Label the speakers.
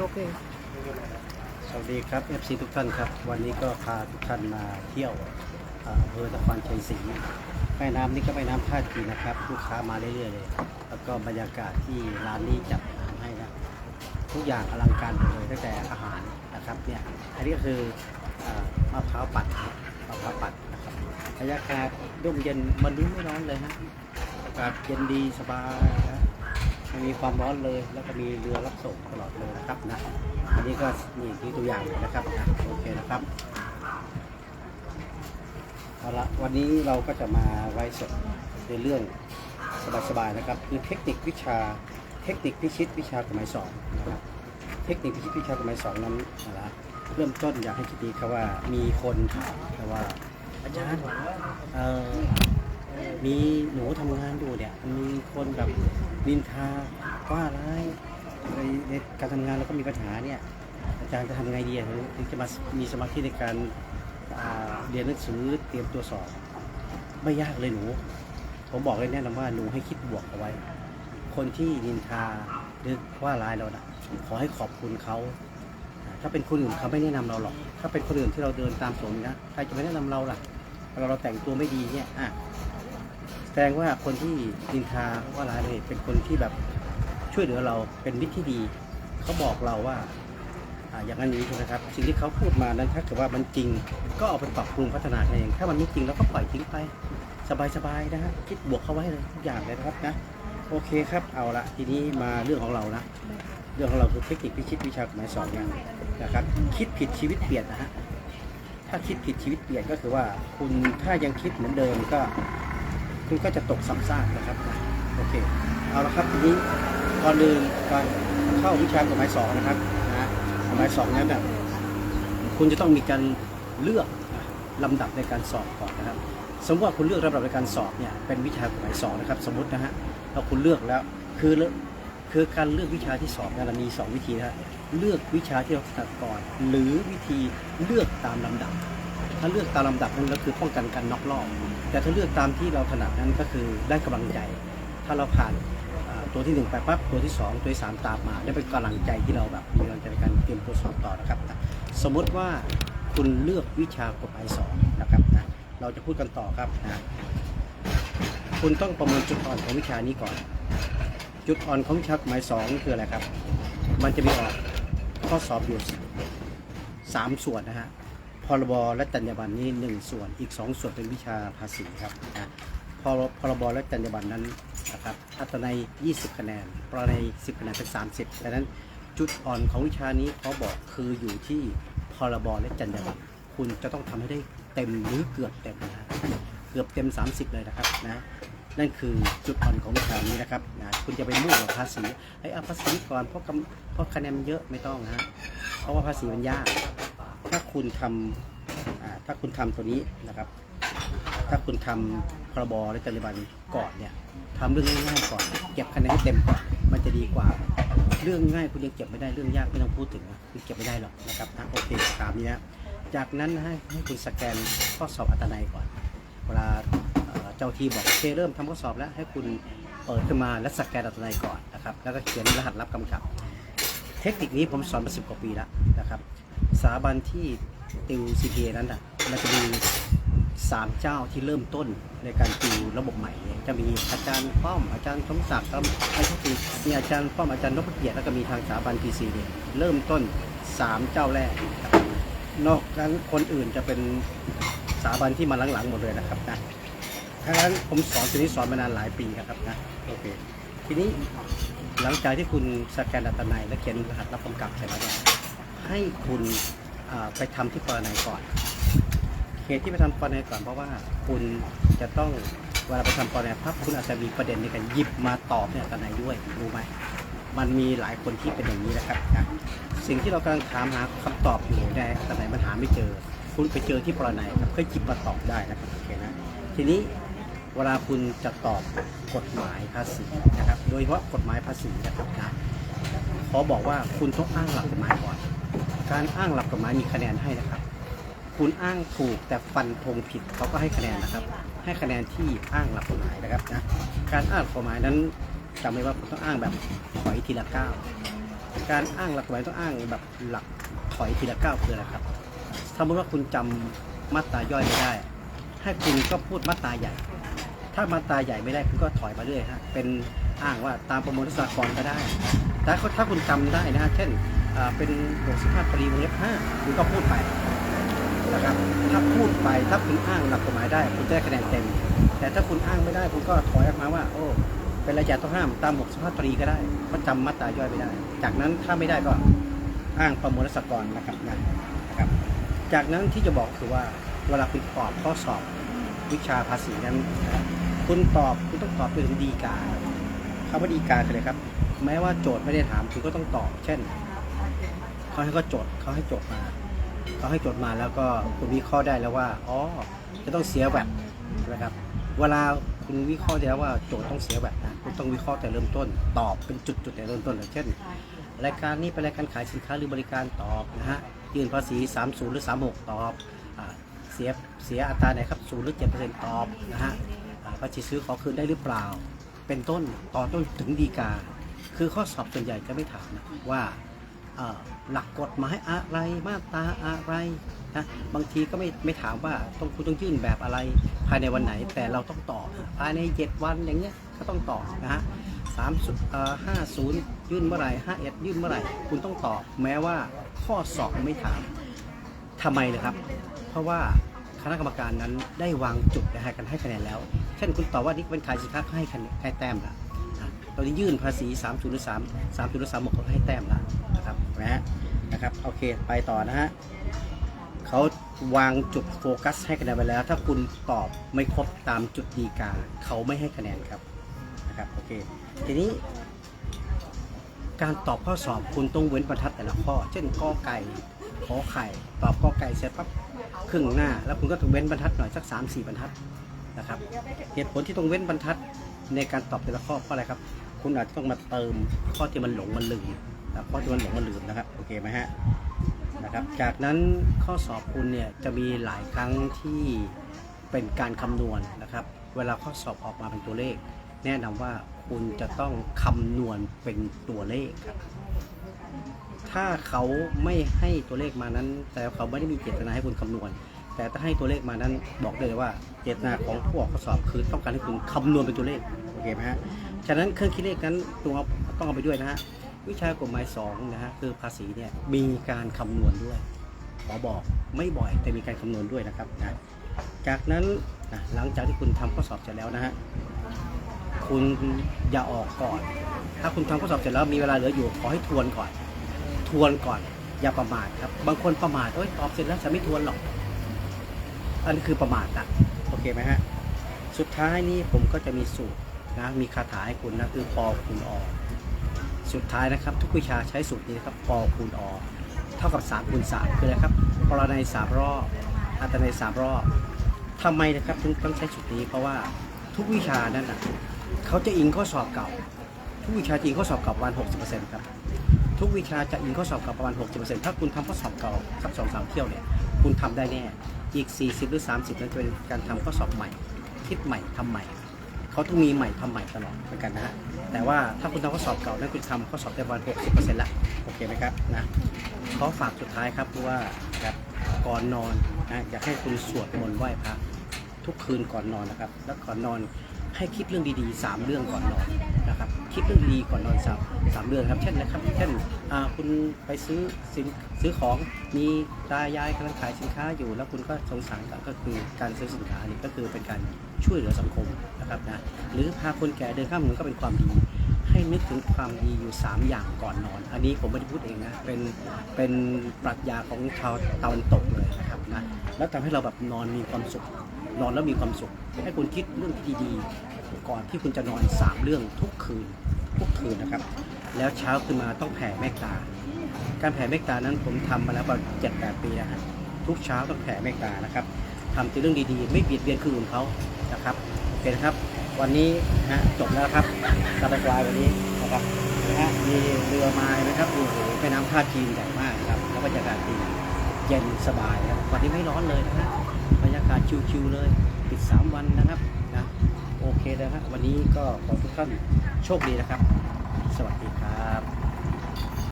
Speaker 1: โอเค
Speaker 2: สวัสดีครับ FC ทุกท่านครับ วันนี้ก็พาทุกท่านมาเที่ยวเอออำเภอนครชัยศรีแม่น้ำนี่ก็แม่น้ำท่าจีนนะครับ ลูกค้ามาเรื่อยๆเลย แล้วก็บรรยากาศที่ร้านนี้จัดอาหารให้นะ ทุกอย่างอลังการหมดเลยตั้งแต่อาหารนะครับเนี่ย อันนี้ก็คือมะพร้าวปัดนมะพร้าวปัดนะครับบรรยากาศร่มเย็นมันนี้ไม่ร้อนเลยฮะอากาศเย็นดีสบายนะ ไม่มีความร้อนเลย แล้วก็มีเรือรับส่งตลอดเลยนะครับนะอันนี้ก็นี่คือตัวอย่างเลยนะครับโอเคนะครับเอาละวันนี้เราก็จะมาไว้สดในเรื่องสบายๆนะครับ คือเทคนิควิชาเทคนิคพิชิตวิชากฎหมายสองนะครับเทคนิคพิชิตวิชากฎหมายสองนั้นนะเริ่มต้นอยากให้คิดดีครับว่ามีคนถามนะว่าอาจารย์เอ่อมีหนูทำงานอยู่เนี่ยมี คนแบบนินทาว่าร้ายในในการทำงานเราก็มีปัญหาเนี่ยอาจารย์จะทำไงดีถึงจะมามีสมาธิในการเรียนหนังสือเตรียมตัวสอบ ไม่ยากเลยหนู ผมบอกเลยแนะนำว่าหนูให้คิดบวกเอาไว้ คนที่นินทาหรือว่าร้ายเรานะขอให้ขอบคุณเขาถ้าเป็นคนอื่นเขาไม่แนะนำเราหรอก ถ้าเป็นคนอื่นที่เราเดินตามสมนะใครจะไม่แนะนำเราล่ะเราเราแต่งตัวไม่ดีเนี่ยอะ ดงว่าคนที่นินทาว่าร้ายเลยเป็นคนที่แบบช่วยเหลือเราเป็นมิตรที่ดีเขาบอกเราว่าอ่าอย่างนั้นนี้ใช่ไหมครับสิ่งที่เขาพูดมานั้นถ้าเกิดว่ามันจริง ก็เอาไปปรับปรุงพัฒนาเอง ถ้ามันไม่จริงเราก็ปล่อยทิ้งไป สบายๆนะฮะคิดบวกเข้าไว้เลยทุกอย่างเลยนะครับนะโอเคครับเอาละทีนี้มาเรื่องของเรานะเรื่องของเราคือเทคนิคพิชิตวิชากฎหมายสอนเนี่ยนะครับ คิดผิดชีวิตเปลี่ยนนะฮะถ้าคิดผิดชีวิตเปลี่ยนก็คือว่า คุณถ้ายังคิดเหมือนเดิมก็ คุณก็จะตกซ้ำซากนะครับโอเคเอาละครับทีนี้ก่อนอื่นการเข้าวิชากฎหมายสองนะครับนะกฎหมายสองนั้นน่ะคุณจะต้องมีการเลือกลำดับในการสอบก่อนนะครับ สมมติว่าคุณเลือกลำดับในการสอบเนี่ยเป็นวิชากฎหมายสองนะครับ สมมตินะฮะเราคุณเลือกแล้วคือเลือกคือการเลือกวิชาที่สอบเนี่ยเรามีสองวิธีนะฮะเลือกวิชาที่เราถนัดก่อน หรือวิธีเลือกตามลำดับ ถ้าเลือกตามลำดับนั้นก็คือป้องกันการน็อกรอบ แต่ถ้าเลือกตามที่เราถนัดนั้นก็คือได้กำลังใจ ถ้าเราผ่านตัวที่หนึ่งไปปั๊บตัวที่สองตัวที่สามตามมา ได้เป็นกำลังใจที่เราแบบมีกำลังใจในการเตรียมตัวสอบต่อนะครับ สมมติว่าคุณเลือกวิชากฎหมายสองนะครับนะเราจะพูดกันต่อครับนะคุณต้องประเมินจุดอ่อนของวิชานี้ก่อน จุดอ่อนของวิชากฎหมายสองคืออะไรครับ มันจะมีออกข้อสอบอยู่สามส่วนนะฮะ พรบและจรรยาบรรณนี่หนึ่งส่วนอีกสองส่วนเป็นวิชาภาษีครับนะพรพรบและจรรยาบรรณนั้นนะครับอัตนัย20 คะแนนปรนัย10 คะแนนเป็น 30ดังนั้นจุดอ่อนของวิชานี้เขาบอกคืออยู่ที่พรบและจรรยาบรรณคุณจะต้องทำให้ได้เต็มหรือเกือบเต็มนะเกือบเต็ม 30 เลยนะครับนะนั่นคือจุดอ่อนของวิชานี้นะครับนะคุณจะไปมุ่งกับภาษีให้เอาภาษีก่อนเพราะกำเพราะคะแนนเยอะไม่ต้องนะฮะเพราะว่าภาษีมันยาก คุณทำถ้าคุณทำตัวนี้นะครับ ถ้าคุณทำพรบและจรรยาบรรณก่อนเนี่ยทำเรื่องง่ายๆก่อน เก็บคะแนนให้เต็มก่อนมันจะดีกว่า เรื่องง่ายคุณยังเก็บไม่ได้เรื่องยากไม่ต้องพูดถึงนะคุณเก็บไม่ได้หรอกนะครับนะโอเคตามนี้นะจากนั้นให้ให้คุณสแกนข้อสอบอัตนัยก่อน เวลาเจ้าทีบอกโอเคเริ่มทำข้อสอบแล้วให้คุณเปิดขึ้นมาและสแกนอัตนัยก่อนนะครับ แล้วก็เขียนรหัสรับกำกับ เทคนิคนี้ผมสอนมาสิบกว่าปีแล้วนะครับ สถาบันที่ติว CPA นั้นอะมันจะมีสามเจ้าที่เริ่มต้นในการติวระบบใหม่เนี่ยจะมีอาจารย์ป้อมอาจารย์สมศักดิ์ไอ้ทุกทีมีอาจารย์ป้อมอาจารย์นพเกียรติแล้วก็มีทางสถาบัน PC เนี่ยเริ่มต้นสามเจ้าแรก นอกนั้นคนอื่นจะเป็นสถาบันที่มาหลังๆหมดเลยนะครับนะทั้งนั้นผมสอนทีนี้สอนมานานหลายปีนะครับนะโอเคทีนี้หลังจากที่คุณสแกนอัตนัยและเขียนรหัสรับกำกับเสร็จแล้วเนี่ย ให้คุณไปทำที่ปรนัยก่อนเหตุที่ไปทำปรนัยก่อนเพราะว่าคุณจะต้องเวลาไปทำปรนัยพับคุณอาจจะมีประเด็นในการหยิบมาตอบในอัตนัยด้วยรู้ไหมมันมีหลายคนที่เป็นอย่างนี้นะครับนะสิ่งที่เรากำลังถามหาคำตอบอยู่ในอัตนัยมันหาไม่เจอ คุณไปเจอที่ปรนัยครับก็หยิบมาตอบได้นะครับโอเคนะทีนี้เวลาคุณจะตอบกฎหมายภาษีนะครับ โดยเฉพาะกฎหมายภาษีนะครับนะขอบอกว่าคุณต้องอ้างหลักกฎหมายก่อน การอ้างหลักกฎหมายมีคะแนนให้นะครับ คุณอ้างถูกแต่ฟันธงผิดเขาก็ให้คะแนนนะครับ ให้คะแนนที่อ้างหลักกฎหมายนะครับนะการอ้างกฎหมายนั้นจำไว้ว่าคุณต้องอ้างแบบถอยทีละก้าวการอ้างหลักกฎหมายต้องอ้างแบบหลักถอยทีละก้าวคืออะไรครับสมมติว่าคุณจำมาตราย่อยไม่ได้ ให้คุณก็พูดมาตราใหญ่ ถ้ามาตราใหญ่ไม่ได้คุณก็ถอยมาเรื่อยฮะเป็นอ้างว่าตามประมวลรัษฎากรก็ได้ แต่ถ้าคุณจำได้นะฮะเช่น เป็นบทสิบห้าตรีวงเล็บห้าคุณก็พูดไปนะครับถ้าพูดไปถ้าคุณอ้างหลักกฎหมายได้ คุณได้คะแนนเต็ม แต่ถ้าคุณอ้างไม่ได้ คุณก็ถอยออกมาว่า โอ้ เป็นระยะต้องห้ามตามบทสิบห้าตรีก็ได้เพราะจำมาตราย่อยไม่ได้ จากนั้นถ้าไม่ได้ก็อ้างประมวลรัษฎากรนะครับนะนะครับ จากนั้นที่จะบอกคือว่าเวลาคุณตอบข้อสอบวิชาภาษีนั้น คุณตอบคุณต้องตอบเป็นดีกาคำว่าดีกาคืออะไรครับ แม้ว่าโจทย์ไม่ได้ถามคุณก็ต้องตอบ เช่น เขาให้ก็โจทย์เขาให้โจทย์มาเขาให้โจทย์มาแล้วก็คุณวิเคราะห์ได้แล้วว่าอ๋อจะต้องเสียแบบนะครับ เวลาคุณวิเคราะห์ได้แล้วว่าโจทย์ต้องเสียแบบนะคุณต้องวิเคราะห์แต่เริ่มต้น ตอบเป็นจุดๆแต่เริ่มต้นเลยเช่นรายการนี้เป็นรายการขายสินค้าหรือบริการตอบนะฮะยื่นภาษี 30 หรือ 36 ตอบเสียเสียอัตราไหนครับ0หรือ 7%ตอบนะฮะภาษีซื้อขอคืนได้หรือเปล่า เป็นต้นต่อต้นถึงดีกา คือข้อสอบส่วนใหญ่จะไม่ถามว่า หลักกฎหมายอะไรมาตราอะไรนะบางทีก็ไม่ไม่ถามว่าต้องคุณต้องยื่นแบบอะไรภายในวันไหน แต่เราต้องตอบภายใน 7 วันอย่างเงี้ยก็ต้องตอบนะฮะสามศูนย์เอ่อห้าศูนย์ยื่นเมื่อไหร่ห้าเอ็ดยื่นเมื่อไหร่ คุณต้องตอบแม้ว่าข้อสอบไม่ถามทำไมเลยครับ เพราะว่าคณะกรรมการนั้นได้วางจุดให้กันให้คะแนนแล้ว เช่นคุณตอบว่านี่เป็นขายสินค้าก็ให้คะแนนให้แต้มละนะเราจะยื่นภาษี3 0หรือ3 3 0หรือ3 6เขาให้แต้มละ นะครับนะฮะนะครับโอเคไปต่อนะฮะเขาวางจุดโฟกัสให้คะแนนไปแล้ว ถ้าคุณตอบไม่ครบตามจุดดีกาเขาไม่ให้คะแนนครับนะครับโอเคทีนี้ การตอบข้อสอบคุณต้องเว้นบรรทัดแต่ละข้อ เช่นกอไก่ขอไข่ ตอบกอไก่เสร็จปั๊บครึ่งหน้า แล้วคุณก็ต้องเว้นบรรทัดหน่อยสัก3 4บรรทัดนะครับเหตุผลที่ต้องเว้นบรรทัดในการตอบแต่ละข้อเพราะอะไรครับ คุณอาจจะต้องมาเติมข้อที่มันหลงมันลืม นะข้อที่มันหลงมันลืมนะครับโอเคไหมฮะนะครับจากนั้นข้อสอบคุณเนี่ยจะมีหลายครั้งที่เป็นการคำนวณนะครับ เวลาข้อสอบออกมาเป็นตัวเลข แนะนำว่าคุณจะต้องคำนวณเป็นตัวเลขครับถ้าเขาไม่ให้ตัวเลขมานั้น แต่เขาไม่ได้มีเจตนาให้คุณคำนวณ แต่ถ้าให้ตัวเลขมานั้นบอกได้เลยว่าเจตนาของผู้ออกข้อสอบคือต้องการให้คุณคำนวณเป็นตัวเลขโอเคไหมฮะฉะนั้นเครื่องคิดเลขนั้นตัวต้องเอาไปด้วยนะฮะ วิชากฎหมายสองนะฮะคือภาษีเนี่ยมีการคำนวณด้วยขอบอกไม่บ่อยแต่มีการคำนวณด้วยนะครับนะจากนั้นนะหลังจากที่คุณทำข้อสอบเสร็จแล้วนะฮะคุณอย่าออกก่อน ถ้าคุณทำข้อสอบเสร็จแล้วมีเวลาเหลืออยู่ขอให้ทวนก่อน ทวนก่อน อย่าประมาทครับบางคนประมาทเอ้ยตอบเสร็จแล้วฉันไม่ทวนหรอก อันนี้คือประมาทละโอเคไหมฮะสุดท้ายนี้ผมก็จะมีสูตรนะมีคาถาให้คุณนะคือปอคูณออก สุดท้ายนะครับ ทุกวิชาใช้สูตรนี้นะครับปอคูณอเท่ากับ3คูณ3คืออะไรครับปรนัยสามรอบอัตนัยสามรอบทำไมนะครับถึงต้องใช้สูตรนี้เพราะว่าทุกวิชานั้นนะเขาจะอิงข้อสอบเก่า ทุกวิชาจะอิงข้อสอบเก่าประมาณ60%ครับทุกวิชาจะอิงข้อสอบเก่าประมาณ 60%ถ้าคุณทำข้อสอบเก่าสักสองสามเที่ยวเนี่ยคุณทำได้แน่อีก 40 หรือ 30 นั่นจะเป็นการทำข้อสอบใหม่ คิดใหม่ทำใหม่ เขาต้องมีใหม่ทำใหม่ตลอดเหมือนกันนะฮะแต่ว่าถ้าคุณทำข้อสอบเก่านั่นคุณทำข้อสอบได้ประมาณ60%ละโอเคไหมครับนะขอฝากสุดท้ายครับว่าครับก่อนนอนนะอยากให้คุณสวดมนต์ไหว้พระทุกคืนก่อนนอนนะครับ แล้วก่อนนอนให้คิดเรื่องดีๆ 3 เรื่องก่อนนอน นะครับคิดเรื่องดีก่อนนอนสามสามเรื่องครับ เช่นนะครับเช่นคุณไปซื้อสินซื้อของมีตายายกำลังขายสินค้าอยู่ แล้วคุณก็สงสารก็คือการซื้อสินค้านี่ก็คือเป็นการช่วยเหลือสังคมนะครับนะหรือพาคนแก่เดินข้ามถนนก็เป็นความดีให้นึกถึงความดีอยู่ 3 อย่างก่อนนอน อันนี้ผมไม่ได้พูดเองนะ เป็นเป็นปรัชญาของชาวตะวันตกเลยนะครับนะ แล้วทำให้เราแบบนอนมีความสุข นอนแล้วมีความสุข ให้คุณคิดเรื่องที่ดี ก่อนที่คุณจะนอน 3 เรื่องทุกคืนทุกคืนนะครับ แล้วเช้าขึ้นมาต้องแผ่เมตตา การแผ่เมตตานั้นผมทำมาแล้วประมาณเจ็ดแปดปีแล้วฮะทุกเช้าต้องแผ่เมตตานะครับทำแต่เรื่องดีๆ ไม่เบียดเบียนคนอื่นเขานะครับโอเคนะครับ วันนี้ฮะจบแล้วครับสบายกลายวันนี้นะครับนะฮะมีเรือมานะครับโอ้โหแม่น้ำท่าจีนใหญ่มากครับแล้วบรรยากาศดีเย็นสบายครับวันนี้ไม่ร้อนเลยนะฮะบรรยากาศชิวๆเลย ปิด 3 วันนะครับนะ โอเคนะครับวันนี้ก็ขอทุกท่านโชคดีนะครับ สวัสดี